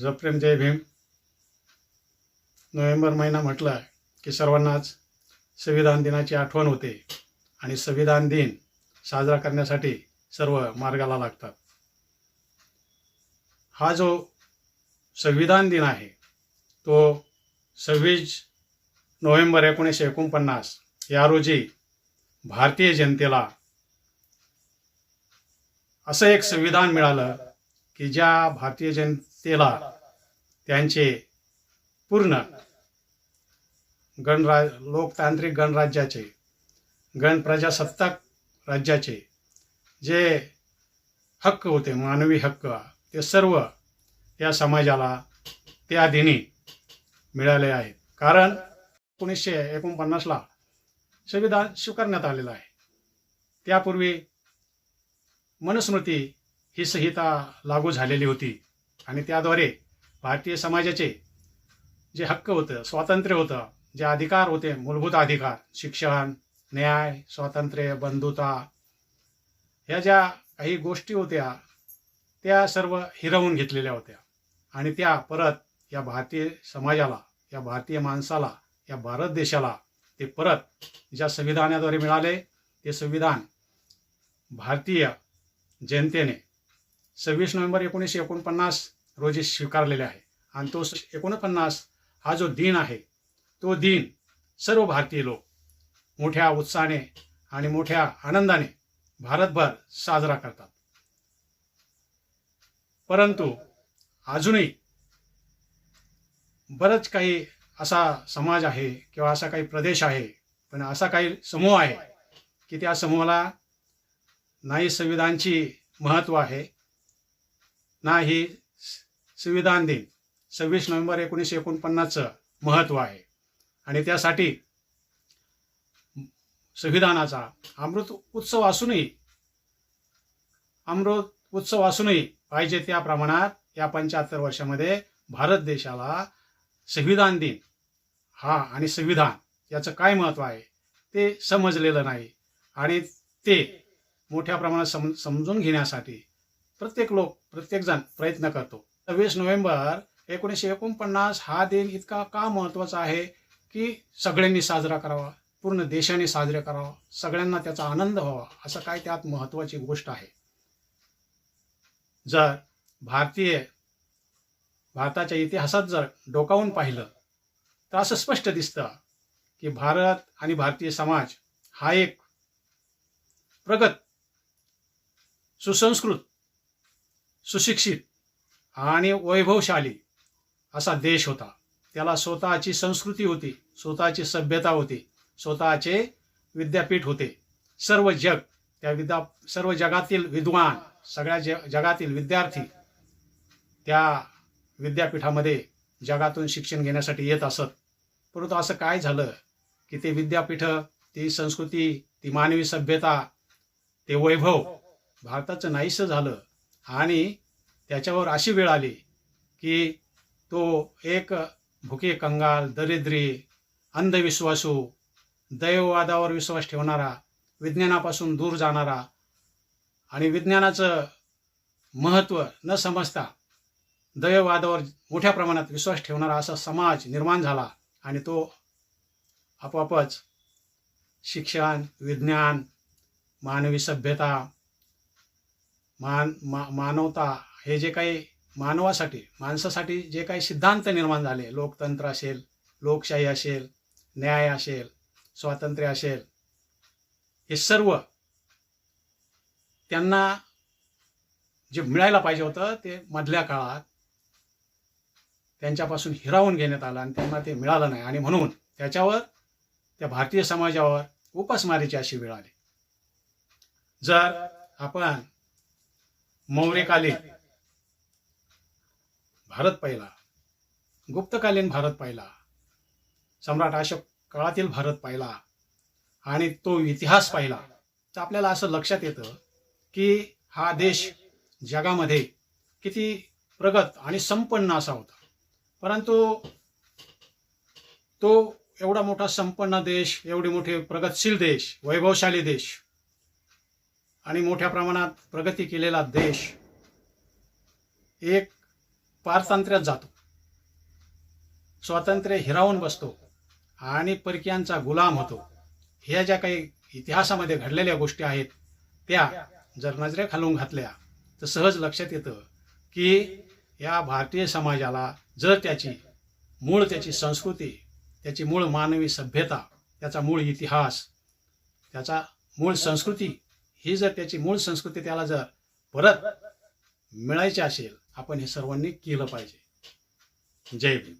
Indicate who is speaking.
Speaker 1: जप्रेम जय Bhim. November महिना म्हटलं की सर्वांनाच संविधान दिनाची आठवण होते आणि संविधान दिन साजरा करण्यासाठी सर्व मार्गाला लागतात. हा जो संविधान दिन आहे तो सव्वीस नोव्हेंबर एकोणीसशे एकोणपन्नास या रोजी भारतीय जनतेला असं एक संविधान मिळालं की ज्या भारतीय जनतेला त्यांचे पूर्ण गणराज लोकतांत्रिक गणराज्याचे गणप्रजासत्ताक राज्याचे जे हक्क होते मानवी हक्क ते सर्व या समाजाला त्या दिनी मिळाले आहेत. कारण एकोणीसशे एकोणपन्नासला संविधान स्वीकारण्यात आलेलं आहे. त्यापूर्वी मनुस्मृती ही संहिता लागू झालेली होती. आणि त्याद्वारे भारतीय समाजाचे जे हक्क होतं स्वातंत्र्य होतं जे अधिकार होते मूलभूत अधिकार शिक्षण न्याय स्वातंत्र्य बंधुता ह्या ज्या काही गोष्टी होत्या त्या सर्व हिरवून घेतलेल्या होत्या. आणि त्या परत या भारतीय समाजाला या भारतीय माणसाला या भारत देशाला ते परत ज्या संविधानाद्वारे मिळाले ते संविधान भारतीय जनतेने सव्वीस नोव्हेंबर एकोणीसशे एकोणपन्नास रोजी स्वीकारलेले आहे. आणि तो एकोणपन्नास हा जो दिन आहे तो दिन सर्व भारतीय लोक मोठ्या उत्साहाने आणि मोठ्या आनंदाने भारतभर साजरा करतात. परंतु अजूनही बरंच काही असा समाज आहे किंवा असा काही प्रदेश आहे पण असा काही समूह आहे की त्या समूहाला नाही संविधानची महत्त्व आहे नाही संविधान दिन सव्वीस नोव्हेंबर एकोणीसशे एकोणपन्नासचं महत्त्व आहे. आणि त्यासाठी संविधानाचा अमृत उत्सव असूनही अमृत उत्सव असूनही पाहिजे त्या प्रमाणात या पंच्याहत्तर वर्षामध्ये भारत देशाला संविधान दिन हा आणि संविधान याचं काय महत्त्व आहे ते समजलेलं नाही. आणि ते मोठ्या प्रमाणात सम समजून घेण्यासाठी प्रत्येक लोक प्रत्येकजण प्रयत्न करतो. सव्वीस नोव्हेंबर एकोणीसशे एकोणपन्नास हा दिन इतका का महत्त्वाचा आहे की सगळ्यांनी साजरा करावा पूर्ण देशाने साजरे करावा सगळ्यांना त्याचा आनंद व्हावा असं काय त्यात महत्त्वाची गोष्ट आहे. जर भारतीय भारताच्या इतिहासात जर डोकावून पाहिलं तर असं स्पष्ट दिसतं की भारत आणि भारतीय समाज हा एक प्रगत सुसंस्कृत सुशिक्षित आणि वैभवशाली असा देश होता. त्याला स्वतःची संस्कृती होती स्वतःची सभ्यता होती स्वतःचे विद्यापीठ होते. सर्व जग त्या विद्या सर्व जगातील विद्वान सगळ्या ज जगातील विद्यार्थी त्या विद्यापीठामध्ये जगातून शिक्षण घेण्यासाठी येत असत. परंतु असं काय झालं की ते विद्यापीठं ती संस्कृती ती मानवी सभ्यता ते वैभव भारताचं नाहीसं झालं आणि त्याच्यावर अशी वेळ आली की तो एक भुके कंगाल दरिद्री अंधविश्वासू दैववादावर विश्वास ठेवणारा विज्ञानापासून दूर जाणारा आणि विज्ञानाचं महत्त्व न समजता दैववादावर मोठ्या प्रमाणात विश्वास ठेवणारा असा समाज निर्माण झाला आणि तो आपोआपच शिक्षण विज्ञान मानवी सभ्यता मान मा मानवता हे जे काही मानवासाठी माणसासाठी जे काही सिद्धांत निर्माण झाले लोकतंत्र असेल लोकशाही असेल न्याय असेल स्वातंत्र्य असेल हे सर्व त्यांना जे मिळायला पाहिजे होतं ते मधल्या काळात त्यांच्यापासून हिरावून घेण्यात आलं आणि त्यांना ते मिळालं नाही. आणि म्हणून त्याच्यावर त्या भारतीय समाजावर उपासमारीची अशी वेळ आली. जर आपण मौर्यकालीन भारत पाहिला. गुप्तकालीन भारत पाहिला. सम्राट अशोक काळातील भारत पाहिला. आणि तो इतिहास पाहिला. तर आपल्याला असं लक्षात येतं की हा देश जगामध्ये किती प्रगत आणि संपन्न असा होता. परंतु तो एवढा मोठा संपन्न देश एवढे मोठे प्रगतशील देश वैभवशाली देश आणि मोठ्या प्रमाणात प्रगती केलेला देश एक पारतंत्र्यात जातो. स्वातंत्र्य हिरावून बसतो आणि परकीयांचा गुलाम होतो. ह्या ज्या काही इतिहासामध्ये घडलेल्या गोष्टी आहेत त्या जर नजरे खालून घातल्या तर सहज लक्षात येतं की या भारतीय समाजाला जर त्याची मूळ त्याची संस्कृती त्याची मूळ मानवी सभ्यता त्याचा मूळ इतिहास त्याचा मूळ संस्कृती ही जर त्याची मूळ संस्कृती त्याला जर परत मिळायची असेल आपण हे सर्वांनी केलं पाहिजे. जय भीम.